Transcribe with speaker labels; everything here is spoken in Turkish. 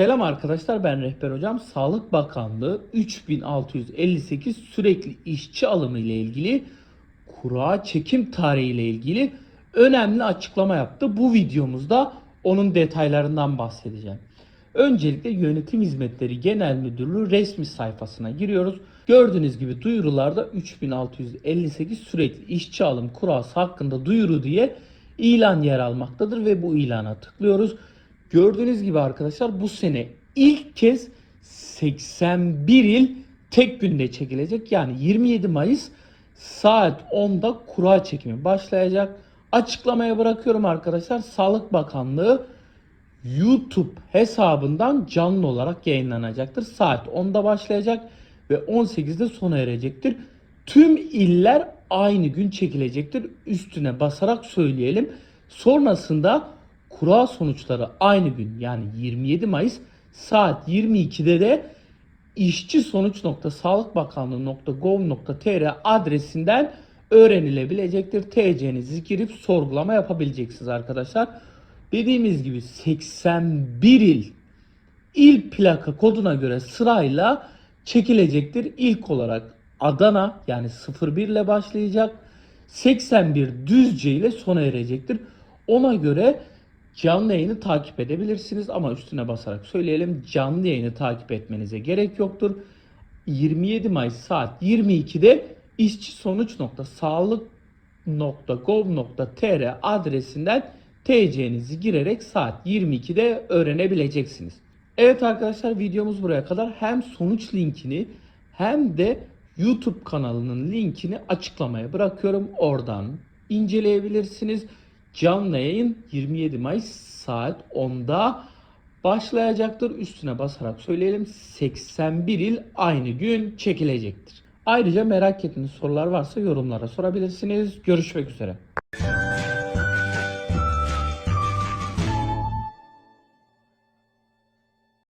Speaker 1: Selam arkadaşlar ben Rehber Hocam. Sağlık Bakanlığı 3658 sürekli işçi alımı ile ilgili kura çekim tarihi ile ilgili önemli açıklama yaptı. Bu videomuzda onun detaylarından bahsedeceğim. Öncelikle Yönetim Hizmetleri Genel Müdürlüğü resmi sayfasına giriyoruz. Gördüğünüz gibi duyurularda 3658 sürekli işçi alım kurası hakkında duyuru diye ilan yer almaktadır ve bu ilana tıklıyoruz. Gördüğünüz gibi arkadaşlar bu sene ilk kez 81 il tek günde çekilecek. Yani 27 Mayıs saat 10'da kura çekimi başlayacak. Açıklamaya bırakıyorum arkadaşlar. Sağlık Bakanlığı YouTube hesabından canlı olarak yayınlanacaktır. Saat 10'da başlayacak ve 18'de sona erecektir. Tüm iller aynı gün çekilecektir. Üstüne basarak söyleyelim. Sonrasında kura sonuçları aynı gün yani 27 Mayıs saat 22'de de işçi sonuç nokta sağlık bakanlığı nokta gov nokta tr adresinden öğrenilebilecektir. TC'nizi girip sorgulama yapabileceksiniz arkadaşlar. Dediğimiz gibi 81 il il plaka koduna göre sırayla çekilecektir. İlk olarak Adana yani 01 ile başlayacak. 81 Düzce ile sona erecektir. Ona göre canlı yayını takip edebilirsiniz ama üstüne basarak söyleyelim canlı yayını takip etmenize gerek yoktur. 27 Mayıs saat 22'de işçi sonuç nokta sağlık .gov.tr adresinden TC'nizi girerek saat 22'de öğrenebileceksiniz. Evet arkadaşlar videomuz buraya kadar hem sonuç linkini hem de YouTube kanalının linkini açıklamaya bırakıyorum. Oradan inceleyebilirsiniz. Canlı yayın 27 Mayıs saat 10'da başlayacaktır. Üstüne basarak söyleyelim 81 il aynı gün çekilecektir. Ayrıca merak ettiğiniz sorular varsa yorumlara sorabilirsiniz. Görüşmek üzere.